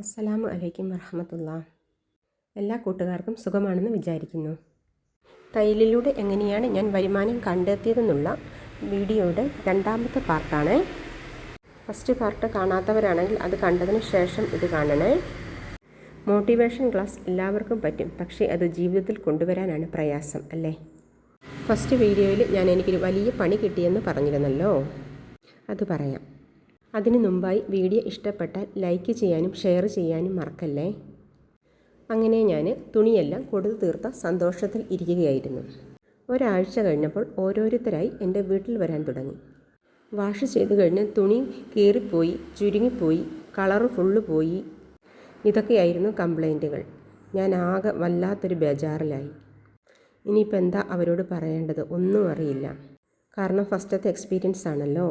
അസ്സലാമു അലൈക്കും വറഹമത്തുള്ള. എല്ലാ കൂട്ടുകാർക്കും സുഖമാണെന്ന് വിചാരിക്കുന്നു. തയ്യലിലൂടെ എങ്ങനെയാണ് ഞാൻ വരുമാനം കണ്ടെത്തിയതെന്നുള്ള വീഡിയോയുടെ രണ്ടാമത്തെ പാർട്ടാണ്. ഫസ്റ്റ് പാർട്ട് കാണാത്തവരാണെങ്കിൽ അത് കണ്ടതിന് ശേഷം ഇത് കാണണേ. മോട്ടിവേഷൻ ക്ലാസ് എല്ലാവർക്കും പറ്റും പക്ഷേ അത് ജീവിതത്തിൽ കൊണ്ടുവരാനാണ് പ്രയാസം അല്ലേ? ഫസ്റ്റ് വീഡിയോയിൽ ഞാൻ എനിക്കൊരു വലിയ പണി കിട്ടിയെന്ന് പറഞ്ഞിരുന്നല്ലോ. അത് പറയാം. അതിനു മുമ്പായി വീഡിയോ ഇഷ്ടപ്പെട്ടാൽ ലൈക്ക് ചെയ്യാനും ഷെയർ ചെയ്യാനും മറക്കല്ലേ? അങ്ങനെ ഞാൻ തുണിയെല്ലാം കൊടുത്തു തീർത്ത സന്തോഷത്തിൽ ഇരിക്കുകയായിരുന്നു. ഒരാഴ്ച കഴിഞ്ഞപ്പോൾ ഓരോരുത്തരായി എന്റെ വീട്ടിൽ വരാൻ തുടങ്ങി. വാഷ് ചെയ്ത് കഴിഞ്ഞ് തുണി കീറിപ്പോയി ചുരുങ്ങിപ്പോയി കളറ് ഫുള്ള് പോയി. ഇതൊക്കെയായിരുന്നു കംപ്ലൈന്റുകൾ. ഞാൻ ആകെ വല്ലാത്തൊരു ബേജാറിലായി. ഇനിയിപ്പോൾ എന്താ അവരോട് പറയേണ്ടത് ഒന്നും അറിയില്ല. കാരണം ഫസ്റ്റത്തെ എക്സ്പീരിയൻസ് ആണല്ലോ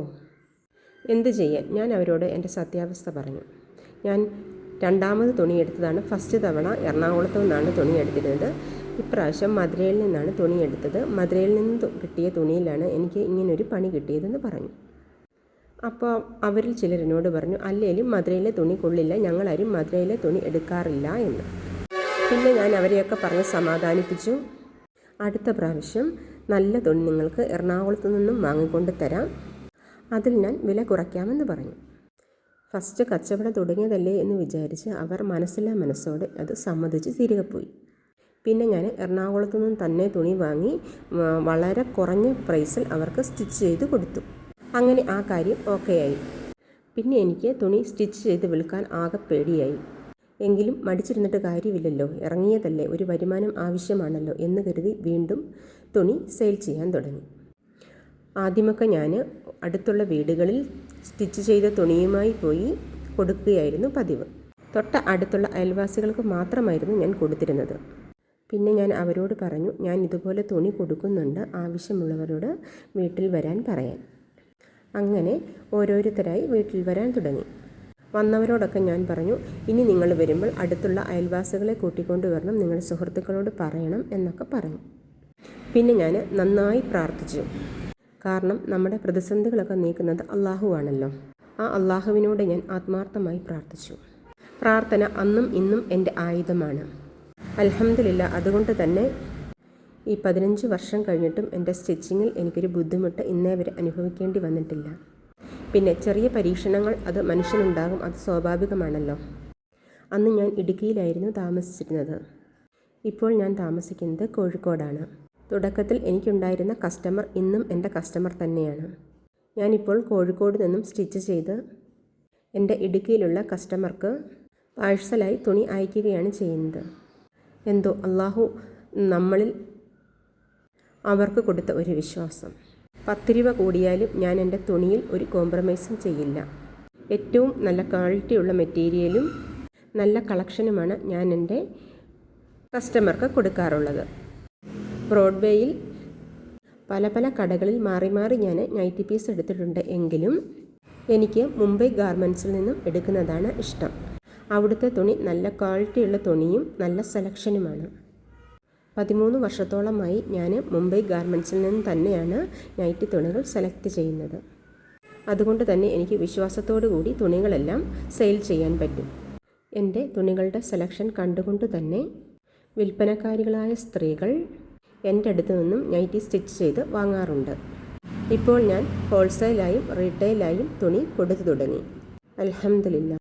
എന്ത് ചെയ്യാൻ? ഞാൻ അവരോട് എന്റെ സത്യാവസ്ഥ പറഞ്ഞു. ഞാൻ രണ്ടാമത് തുണി എടുത്തതാണ്. ഫസ്റ്റ് തവണ എറണാകുളത്തു നിന്നാണ് തുണി എടുത്തിരുന്നത്. ഇപ്രാവശ്യം മധുരയിൽ നിന്നാണ് തുണി എടുത്തത്. മധുരയിൽ നിന്ന് കിട്ടിയ തുണിയിലാണ് എനിക്ക് ഇങ്ങനൊരു പണി കിട്ടിയതെന്ന് പറഞ്ഞു. അപ്പോൾ അവരിൽ ചിലരിനോട് പറഞ്ഞു അല്ലേലും മധുരയിലെ തുണി കൊള്ളില്ല ഞങ്ങളാരും മധുരയിലെ തുണി എടുക്കാറില്ല എന്ന്. പിന്നെ ഞാൻ അവരെയൊക്കെ പറഞ്ഞ് സമാധാനിപ്പിച്ചു. അടുത്ത പ്രാവശ്യം നല്ല തുണി നിങ്ങൾക്ക് എറണാകുളത്തു നിന്നും വാങ്ങിക്കൊണ്ട് തരാം. അതിൽ ഞാൻ വില കുറയ്ക്കാമെന്ന് പറഞ്ഞു. ഫസ്റ്റ് കച്ചവടം തുടങ്ങിയതല്ലേ എന്ന് വിചാരിച്ച് അവർ മനസ്സില്ലാ മനസ്സോടെ അത് സമ്മതിച്ച് തിരികെ പോയി. പിന്നെ ഞാൻ എറണാകുളത്തു നിന്നും തന്നെ തുണി വാങ്ങി വളരെ കുറഞ്ഞ പ്രൈസിൽ അവർക്ക് സ്റ്റിച്ച് ചെയ്ത് കൊടുത്തു. അങ്ങനെ ആ കാര്യം ഓക്കെ ആയി പിന്നെ എനിക്ക് തുണി സ്റ്റിച്ച് ചെയ്ത് വിൽക്കാൻ ആകെ പേടിയായി. എങ്കിലും മടിച്ചിരുന്നിട്ട് കാര്യമില്ലല്ലോ ഇറങ്ങിയതല്ലേ ഒരു വരുമാനം ആവശ്യമാണല്ലോ എന്ന് കരുതി വീണ്ടും തുണി സെയിൽ ചെയ്യാൻ തുടങ്ങി. ആദ്യമൊക്കെ ഞാൻ അടുത്തുള്ള വീടുകളിൽ സ്റ്റിച്ച് ചെയ്ത തുണിയുമായി പോയി കൊടുക്കുകയായിരുന്നു പതിവ്. തൊട്ട അടുത്തുള്ള അയൽവാസികൾക്ക് മാത്രമായിരുന്നു ഞാൻ കൊടുത്തിരുന്നത്. പിന്നെ ഞാൻ അവരോട് പറഞ്ഞു ഞാൻ ഇതുപോലെ തുണി കൊടുക്കുന്നുണ്ട് ആവശ്യമുള്ളവരോട് വീട്ടിൽ വരാൻ പറയാൻ. അങ്ങനെ ഓരോരുത്തരായി വീട്ടിൽ വരാൻ തുടങ്ങി. വന്നവരോടൊക്കെ ഞാൻ പറഞ്ഞു ഇനി നിങ്ങൾ വരുമ്പോൾ അടുത്തുള്ള അയൽവാസികളെ കൂട്ടിക്കൊണ്ട് വരണം നിങ്ങളുടെ സുഹൃത്തുക്കളോട് പറയണം എന്നൊക്കെ പറഞ്ഞു. പിന്നെ ഞാൻ നന്നായി പ്രാർത്ഥിച്ചു. കാരണം നമ്മുടെ പ്രതിസന്ധികളൊക്കെ നീക്കുന്നത് അള്ളാഹുവാണല്ലോ. ആ അള്ളാഹുവിനോട് ഞാൻ ആത്മാർത്ഥമായി പ്രാർത്ഥിച്ചു. പ്രാർത്ഥന അന്നും ഇന്നും എന്റെ ആയുധമാണ്. അലഹമില്ല അതുകൊണ്ട് തന്നെ ഈ പതിനഞ്ച് വർഷം കഴിഞ്ഞിട്ടും എന്റെ സ്റ്റിച്ചിങ്ങിൽ എനിക്കൊരു ബുദ്ധിമുട്ട് ഇന്നേ വരെ അനുഭവിക്കേണ്ടി വന്നിട്ടില്ല. പിന്നെ ചെറിയ പരീക്ഷണങ്ങൾ അത് മനുഷ്യനുണ്ടാകും അത് സ്വാഭാവികമാണല്ലോ. അന്ന് ഞാൻ ഇടുക്കിയിലായിരുന്നു താമസിച്ചിരുന്നത്. ഇപ്പോൾ ഞാൻ താമസിക്കുന്നത് കോഴിക്കോടാണ്. തുടക്കത്തിൽ എനിക്കുണ്ടായിരുന്ന കസ്റ്റമർ ഇന്നും എന്റെ കസ്റ്റമർ തന്നെയാണ്. ഞാനിപ്പോൾ കോഴിക്കോട് നിന്നും സ്റ്റിച്ച് ചെയ്ത് എന്റെ ഇടുക്കിയിലുള്ള കസ്റ്റമർക്ക് പാഴ്സലായി തുണി അയക്കുകയാണ് ചെയ്യുന്നത്. എന്തോ അള്ളാഹു നമ്മളിൽ അവർക്ക് കൊടുത്ത ഒരു വിശ്വാസം. പത്ത് രൂപ കൂടിയാലും ഞാൻ എന്റെ തുണിയിൽ ഒരു കോംപ്രമൈസും ചെയ്യില്ല. ഏറ്റവും നല്ല ക്വാളിറ്റിയുള്ള മെറ്റീരിയലും നല്ല കളക്ഷനുമാണ് ഞാൻ എന്റെ കസ്റ്റമർക്ക് കൊടുക്കാറുള്ളത്. ബ്രോഡ്വേയിൽ പല പല കടകളിൽ മാറി മാറി ഞാൻ നൈറ്റി പീസ് എടുത്തിട്ടുണ്ട് എങ്കിലും എനിക്ക് മുംബൈ ഗാർമെൻസിൽ നിന്നും എടുക്കുന്നതാണ് ഇഷ്ടം. അവിടുത്തെ തുണി നല്ല ക്വാളിറ്റിയുള്ള തുണിയും നല്ല സെലക്ഷനുമാണ്. പതിമൂന്ന് വർഷത്തോളമായി ഞാൻ മുംബൈ ഗാർമെൻസിൽ നിന്ന് തന്നെയാണ് നൈറ്റി തുണികൾ സെലക്ട് ചെയ്യുന്നത്. അതുകൊണ്ട് തന്നെ എനിക്ക് വിശ്വാസത്തോടു കൂടി തുണികളെല്ലാം സെയിൽ ചെയ്യാൻ പറ്റും. എന്റെ തുണികളുടെ സെലക്ഷൻ കണ്ടുകൊണ്ട് തന്നെ വിൽപ്പനക്കാരികളായ സ്ത്രീകൾ എന്റെ അടുത്ത് നിന്നും നൈറ്റി സ്റ്റിച്ച് ചെയ്ത് വാങ്ങാറുണ്ട്. ഇപ്പോൾ ഞാൻ ഹോൾസെയിലായും റീറ്റെയിലായും തുണി കൊടുത്തു തുടങ്ങി. അലഹമില്ല